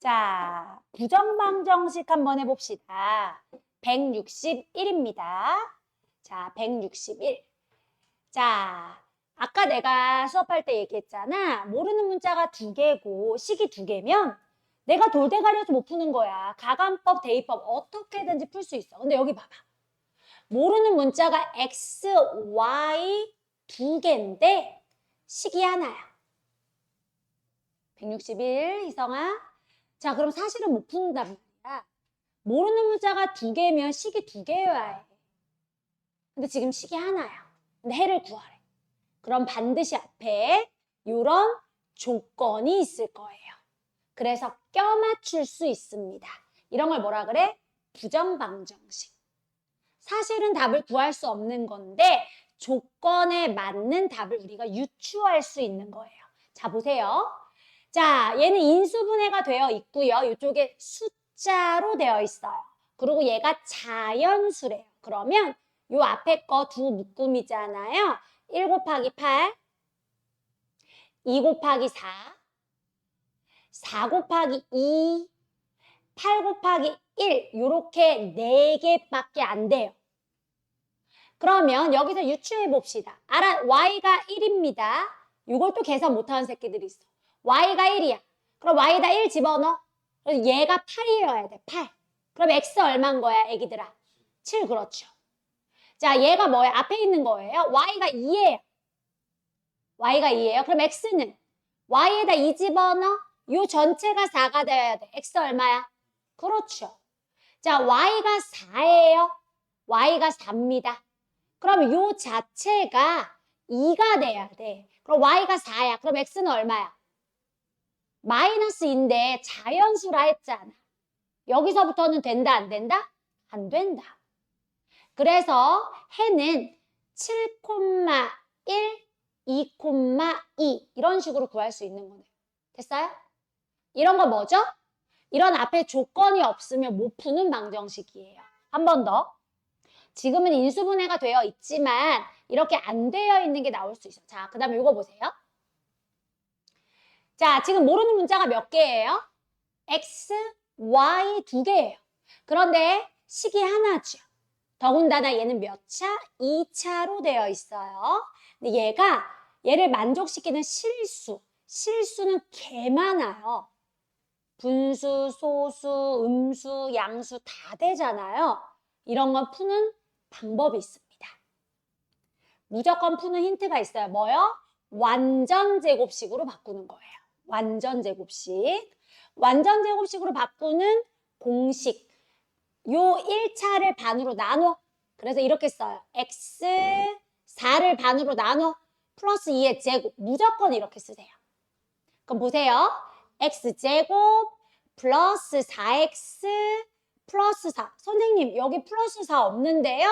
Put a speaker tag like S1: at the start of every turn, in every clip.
S1: 자, 부정방정식 한번 해봅시다. 161입니다. 자, 161. 자, 아까 내가 수업할 때 얘기했잖아. 모르는 문자가 두 개고 식이 두 개면 내가 돌대 가려서 못 푸는 거야. 가감법, 대입법 어떻게든지 풀 수 있어. 근데 여기 봐봐. 모르는 문자가 x, y 두 개인데 식이 하나야. 161 희성아. 자, 그럼 사실은 못 푼단 말이야. 모르는 문자가 두 개면 식이 두 개여야 해. 근데 지금 식이 하나야. 근데 해를 구하래. 그럼 반드시 앞에 이런 조건이 있을 거예요. 그래서 껴맞출 수 있습니다. 이런 걸 뭐라 그래? 부정방정식. 사실은 답을 구할 수 없는 건데 조건에 맞는 답을 우리가 유추할 수 있는 거예요. 자, 보세요. 자, 얘는 인수분해가 되어 있고요. 이쪽에 숫자로 되어 있어요. 그리고 얘가 자연수래요. 그러면 요 앞에 거 두 묶음이잖아요. 1 곱하기 8, 2 곱하기 4, 4 곱하기 2, 8 곱하기 1 요렇게 4개밖에 안 돼요. 그러면 여기서 유추해 봅시다. 알아, y가 1입니다. 이걸 또 계산 못하는 새끼들이 있어. Y가 1이야. 그럼 y에다 1 집어넣어. 그래서 얘가 8이어야 돼. 8. 그럼 x 얼마인 거야, 애기들아? 7 그렇죠. 자, 얘가 뭐야? 앞에 있는 거예요. y가 2예요. y가 2예요. 그럼 x는 y에다 2 집어넣어. 요 전체가 4가 되어야 돼. x 얼마야? 그렇죠. 자, y가 4예요. y가 4입니다. 그럼 요 자체가 2가 돼야 돼. 그럼 y가 4야. 그럼 x는 얼마야? 마이너스인데 자연수라 했잖아. 여기서부터는 된다, 안 된다? 안 된다. 그래서 해는 7,1, 2,2 이런 식으로 구할 수 있는 거네요. 됐어요? 이런 거 뭐죠? 이런 앞에 조건이 없으면 못 푸는 방정식이에요. 한 번 더. 지금은 인수분해가 되어 있지만 이렇게 안 되어 있는 게 나올 수 있어. 자, 그 다음에 이거 보세요. 자, 지금 모르는 문자가 몇 개예요? x, y 두 개예요. 그런데 식이 하나죠. 더군다나 얘는 몇 차? 2차로 되어 있어요. 근데 얘가 얘를 만족시키는 실수. 실수는 개 많아요. 분수, 소수, 음수, 양수 다 되잖아요. 이런 건 푸는 방법이 있습니다. 무조건 푸는 힌트가 있어요. 뭐요? 완전 제곱식으로 바꾸는 거예요. 완전 제곱식. 완전 제곱식으로 바꾸는 공식. 요 1차를 반으로 나눠. 그래서 이렇게 써요. x 4를 반으로 나눠. 플러스 2의 제곱. 무조건 이렇게 쓰세요. 그럼 보세요. x제곱 플러스 4x 플러스 4. 선생님, 여기 플러스 4 없는데요?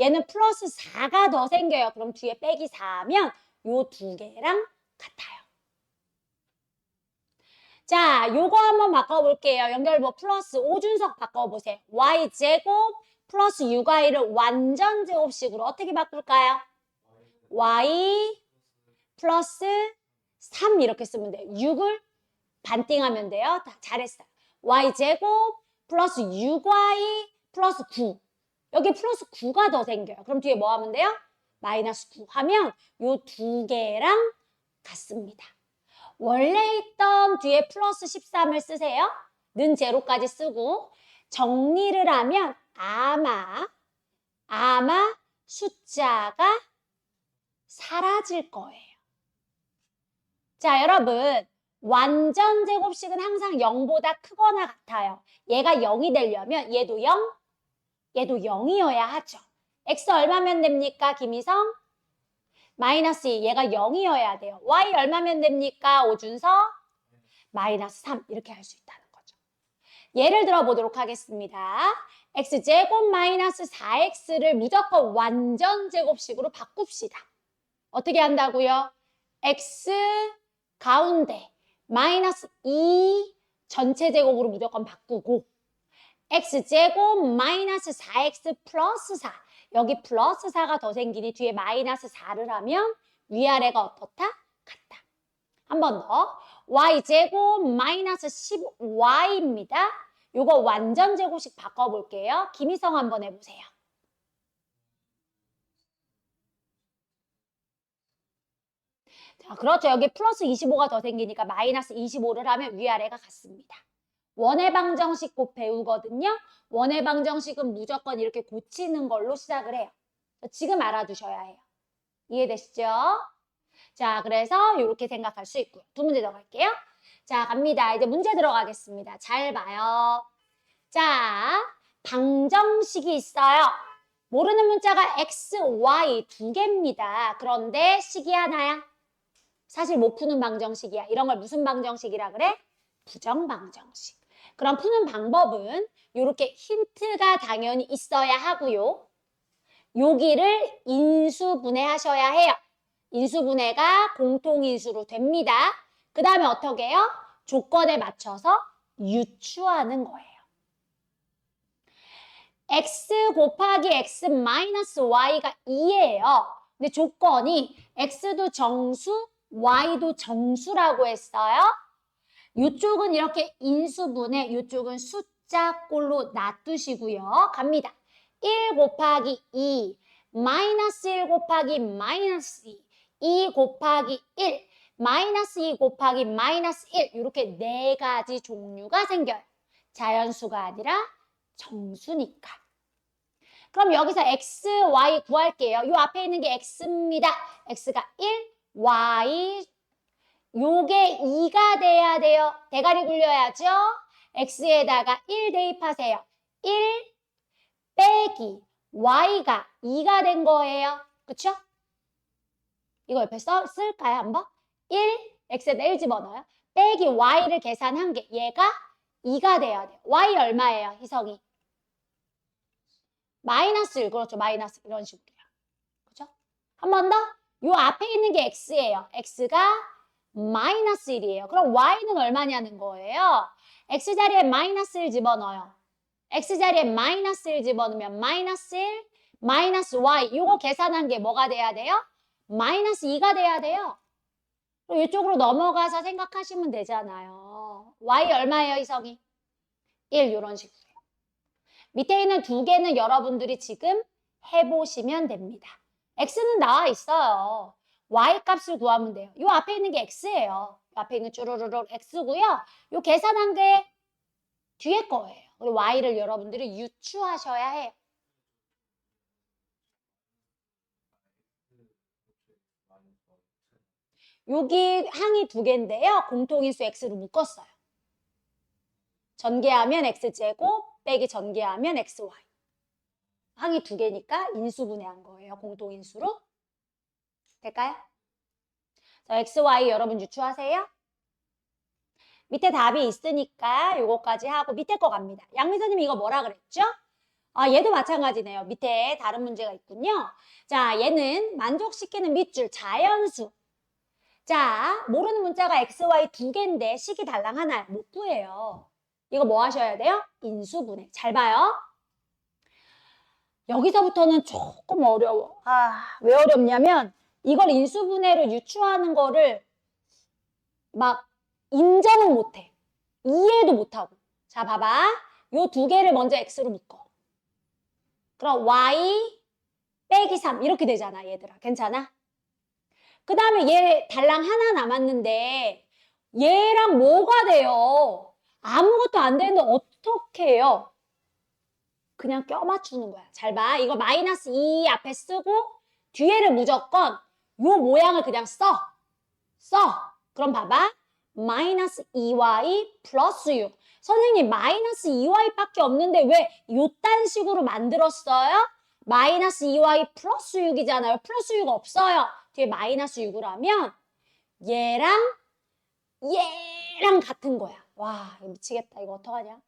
S1: 얘는 플러스 4가 더 생겨요. 그럼 뒤에 빼기 4하면 요 두 개랑 같아요. 자, 요거 한번 바꿔볼게요. 연결부 플러스 5준석 바꿔보세요. y제곱 플러스 6y를 완전 제곱식으로 어떻게 바꿀까요? y 플러스 3 이렇게 쓰면 돼요. 6을 반띵하면 돼요. 다 잘했어요. y제곱 플러스 6y 플러스 9. 여기 플러스 9가 더 생겨요. 그럼 뒤에 뭐 하면 돼요? 마이너스 9 하면 요 두 개랑 같습니다. 원래 있던 뒤에 플러스 13을 쓰세요. 는 제로까지 쓰고 정리를 하면 아마 아마 숫자가 사라질 거예요. 자, 여러분. 완전 제곱식은 항상 0보다 크거나 같아요. 얘가 0이 되려면 얘도 0, 얘도 0이어야 하죠. x 얼마면 됩니까, 김희성? 마이너스 2, 얘가 0이어야 돼요. y 얼마면 됩니까, 오준서? 마이너스 3, 이렇게 할 수 있다는 거죠. 예를 들어 보도록 하겠습니다. x제곱 마이너스 4x를 무조건 완전 제곱식으로 바꿉시다. 어떻게 한다고요? x 가운데 마이너스 2 전체 제곱으로 무조건 바꾸고 x제곱 마이너스 4x 플러스 4 여기 플러스 4가 더 생기니 뒤에 마이너스 4를 하면 위아래가 어떻다? 같다. 한 번 더. y제곱 마이너스 10y입니다. 요거 완전 제곱식 바꿔볼게요. 김희성 한번 해보세요. 자, 그렇죠. 여기 플러스 25가 더 생기니까 마이너스 25를 하면 위아래가 같습니다. 원의 방정식 곧 배우거든요. 원의 방정식은 무조건 이렇게 고치는 걸로 시작을 해요. 지금 알아두셔야 해요. 이해되시죠? 자, 그래서 이렇게 생각할 수 있고요. 두 문제 더 갈게요. 자, 갑니다. 이제 문제 들어가겠습니다. 잘 봐요. 자, 방정식이 있어요. 모르는 문자가 x, y 두 개입니다. 그런데 식이 하나야. 사실 못 푸는 방정식이야. 이런 걸 무슨 방정식이라 그래? 부정방정식. 그럼 푸는 방법은 이렇게 힌트가 당연히 있어야 하고요. 여기를 인수분해하셔야 해요. 인수분해가 공통인수로 됩니다. 그 다음에 어떻게 해요? 조건에 맞춰서 유추하는 거예요. x 곱하기 x 마이너스 y가 2예요. 근데 조건이 x도 정수, y도 정수라고 했어요. 이쪽은 이렇게 인수분해, 이쪽은 숫자 꼴로 놔두시고요. 갑니다. 1 곱하기 2, 마이너스 1 곱하기 마이너스 2, 2 곱하기 1, 마이너스 2 곱하기 마이너스 1 이렇게 네 가지 종류가 생겨요. 자연수가 아니라 정수니까. 그럼 여기서 x, y 구할게요. 이 앞에 있는 게 x입니다. x가 1, y 요게 2가 돼야 돼요. 대가리 굴려야죠. x에다가 1 대입하세요. 1 빼기 y가 2가 된 거예요. 그쵸? 이거 옆에 써, 쓸까요? 한번? 1, x에다 1 집어넣어요. 빼기 y를 계산한 게 얘가 2가 돼야 돼요. y 얼마예요? 희성이? 마이너스 1. 그렇죠. 마이너스 이런 식으로요. 그죠? 한 번 더. 요 앞에 있는 게 x예요. x가 마이너스 1이에요. 그럼 y는 얼마냐는 거예요. x 자리에 마이너스 1 집어넣어요. x 자리에 마이너스 1 집어넣으면 마이너스 1, 마이너스 y. 이거 계산한 게 뭐가 돼야 돼요? 마이너스 2가 돼야 돼요. 그럼 이쪽으로 넘어가서 생각하시면 되잖아요. y 얼마예요, 이성이? 1 이런 식으로. 밑에 있는 두 개는 여러분들이 지금 해보시면 됩니다. x는 나와 있어요. Y 값을 구하면 돼요. 이 앞에 있는 게 x예요. 요 앞에 있는 쭈루루루 x고요. 요 계산한 게 뒤에 거예요. 그리고 y를 여러분들이 유추하셔야 해요. 여기 항이 두 개인데요. 공통인수 x로 묶었어요. 전개하면 x제곱 빼기 전개하면 xy. 항이 두 개니까 인수 분해한 거예요. 공통인수로. 될까요? 자, xy 여러분 유추하세요. 밑에 답이 있으니까 요거까지 하고 밑에 거 갑니다. 양미선님 이거 뭐라 그랬죠? 아, 얘도 마찬가지네요. 밑에 다른 문제가 있군요. 자, 얘는 만족시키는 밑줄 자연수. 자, 모르는 문자가 xy 두 개인데 식이 달랑 하나 못 구해요. 이거 뭐 하셔야 돼요? 인수분해. 잘 봐요. 여기서부터는 조금 어려워. 아, 왜 어렵냐면 이걸 인수분해로 유추하는 거를 막 인정은 못해. 이해도 못하고. 자, 봐봐. 요 두 개를 먼저 x로 묶어. 그럼 y 빼기 3 이렇게 되잖아, 얘들아. 괜찮아? 그 다음에 얘 달랑 하나 남았는데 얘랑 뭐가 돼요? 아무것도 안 되는데 어떻게 해요? 그냥 껴맞추는 거야. 잘 봐. 이거 마이너스 2 앞에 쓰고 뒤에를 무조건 요 모양을 그냥 써. 써. 그럼 봐봐. 마이너스 2y 플러스 6. 선생님 마이너스 2y밖에 없는데 왜 요딴 식으로 만들었어요? 마이너스 2y 플러스 6이잖아요. 플러스 6 없어요. 뒤에 마이너스 6을 하면 얘랑 얘랑 같은 거야. 와 미치겠다. 이거 어떡하냐?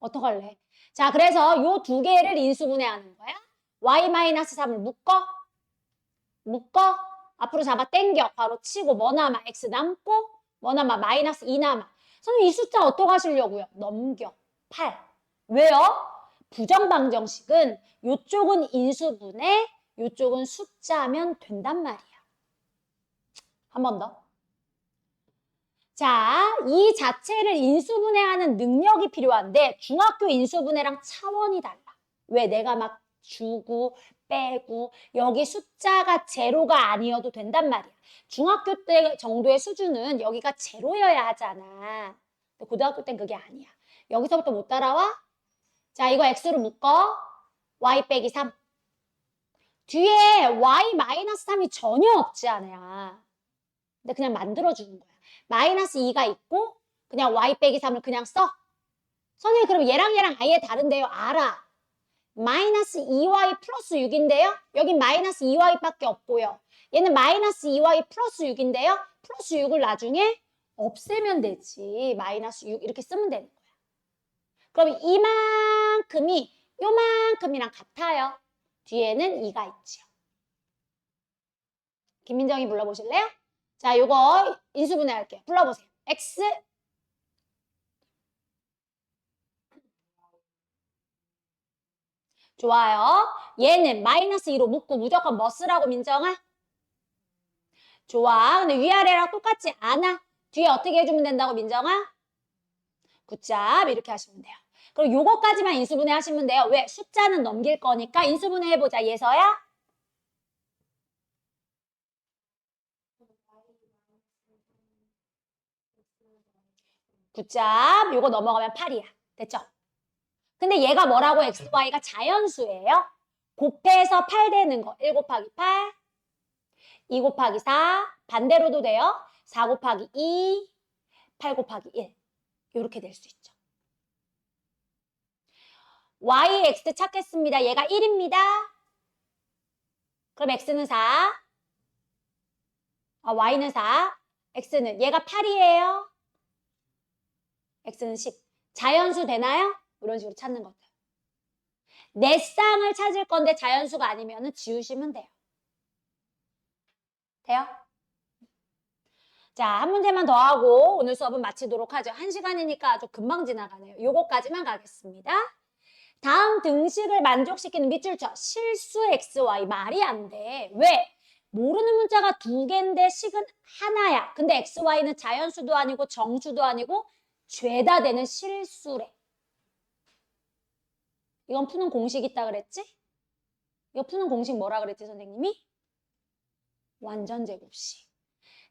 S1: 어떡할래? 자 그래서 요 두 개를 인수분해하는 거야. y-3을 묶어 묶어. 앞으로 잡아 당겨. 바로 치고 뭐 남아? X 남고 뭐 남아? 마이너스 2 남아. 선생님 이 숫자 어떡하시려고요? 넘겨. 8 왜요? 부정방정식은 요쪽은 인수분해 요쪽은 숫자면 된단 말이야 한 번 더. 자, 이 자체를 인수분해하는 능력이 필요한데 중학교 인수분해랑 차원이 달라. 왜 내가 막 주고 빼고 여기 숫자가 제로가 아니어도 된단 말이야. 중학교 때 정도의 수준은 여기가 제로여야 하잖아. 고등학교 땐 그게 아니야. 여기서부터 못 따라와? 자, 이거 x로 묶어. y 빼기 3. 뒤에 y 마이너스 3이 전혀 없지 않아요. 근데 그냥 만들어주는 거야. 마이너스 2가 있고 그냥 y 빼기 3을 그냥 써. 선생님 그럼 얘랑 얘랑 아예 다른데요? 알아. 마이너스 2y 플러스 6인데요? 여긴 마이너스 2y밖에 없고요. 얘는 마이너스 2y 플러스 6인데요? 플러스 6을 나중에 없애면 되지. 마이너스 6 이렇게 쓰면 되는 거야. 그럼 이만큼이 요만큼이랑 같아요. 뒤에는 2가 있죠. 김민정이 불러보실래요? 자, 요거 인수분해 할게요. 불러보세요. x 좋아요. 얘는 마이너스 2로 묶고 무조건 뭐 쓰라고 민정아? 좋아. 근데 위아래랑 똑같지 않아. 뒤에 어떻게 해주면 된다고 민정아? 굿잡 이렇게 하시면 돼요. 그럼 요거까지만 인수분해 하시면 돼요. 왜? 숫자는 넘길 거니까 인수분해 해보자. 예서야? 굿잡. 요거 넘어가면 8이야. 됐죠? 근데 얘가 뭐라고 x, y가 자연수예요. 곱해서 8 되는 거. 1 곱하기 8, 2 곱하기 4, 반대로도 돼요. 4 곱하기 2, 8 곱하기 1. 이렇게 될 수 있죠. y, x 찾겠습니다. 얘가 1입니다. 그럼 x는 4. 아, y는 4. x는 얘가 8이에요. x는 10. 자연수 되나요? 이런 식으로 찾는 것들. 내 쌍을 찾을 건데 자연수가 아니면 지우시면 돼요. 돼요? 자, 한 문제만 더 하고 오늘 수업은 마치도록 하죠. 한 시간이니까 아주 금방 지나가네요. 요거까지만 가겠습니다. 다음 등식을 만족시키는 밑줄 쳐. 실수 XY 말이 안 돼. 왜? 모르는 문자가 두 개인데 식은 하나야. 근데 XY는 자연수도 아니고 정수도 아니고 죄다 되는 실수래. 이건 푸는 공식 있다 그랬지? 이거 푸는 공식 뭐라 그랬지 선생님이? 완전 제곱식.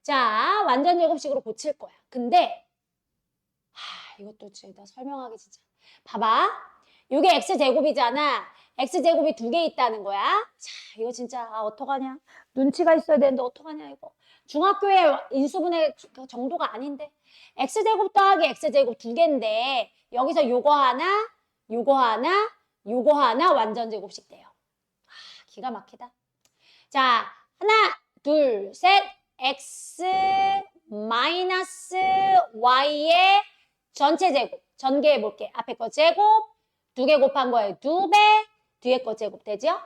S1: 자, 완전 제곱식으로 고칠 거야. 근데 하, 이것도 진짜 설명하기 진짜. 봐봐. 이게 x 제곱이잖아. x 제곱이 두 개 있다는 거야. 자, 이거 진짜 아, 어떡하냐? 눈치가 있어야 되는데 어떡하냐 이거. 중학교의 인수분해 정도가 아닌데. x 제곱 더하기 x 제곱 두 개인데 여기서 요거 하나, 요거 하나, 요거 하나 완전 제곱식 돼요. 아, 기가 막히다. 자, 하나, 둘, 셋, x 마이너스 y의 전체 제곱. 전개해 볼게. 앞에 거 제곱, 두 개 곱한 거에 두 배, 뒤에 거 제곱 되죠?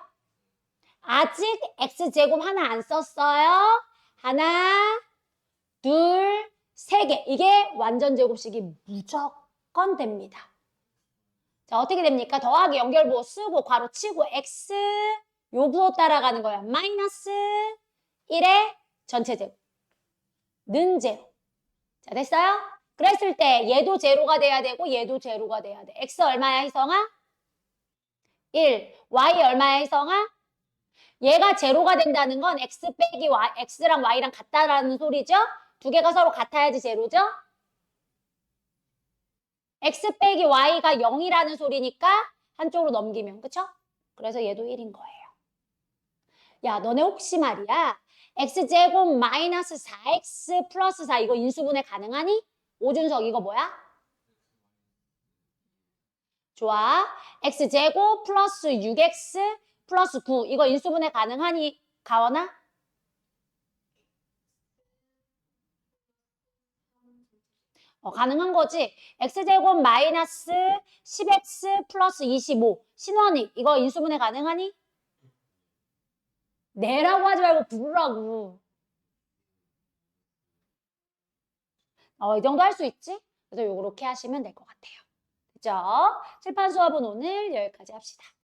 S1: 아직 x 제곱 하나 안 썼어요. 하나, 둘, 세 개. 이게 완전 제곱식이 무조건 됩니다. 자, 어떻게 됩니까? 더하기 연결부호 쓰고 괄호 치고 x 요 부호 따라가는 거야. 마이너스 1의 전체 제곱. 는 제로. 자, 됐어요? 그랬을 때 얘도 제로가 돼야 되고 얘도 제로가 돼야 돼. x 얼마야, 희성아? 1. y 얼마야, 희성아? 얘가 제로가 된다는 건 x 빼기 y, x랑 y랑 같다라는 소리죠? 두 개가 서로 같아야지 제로죠? X 빼기 y가 0이라는 소리니까 한쪽으로 넘기면 그쵸? 그래서 얘도 1인 거예요. 야 너네 혹시 말이야 x제곱 마이너스 4x 플러스 4 이거 인수분해 가능하니? 오준석 이거 뭐야? 좋아 x제곱 플러스 6x 플러스 9 이거 인수분해 가능하니? 가원아? 어, 가능한 거지. x제곱 마이너스 10x 플러스 25. 신원이 이거 인수분해 가능하니? 내라고 하지 말고 부르라고. 어, 이 정도 할 수 있지? 그래서 요렇게 하시면 될 것 같아요. 그죠? 칠판 수업은 오늘 여기까지 합시다.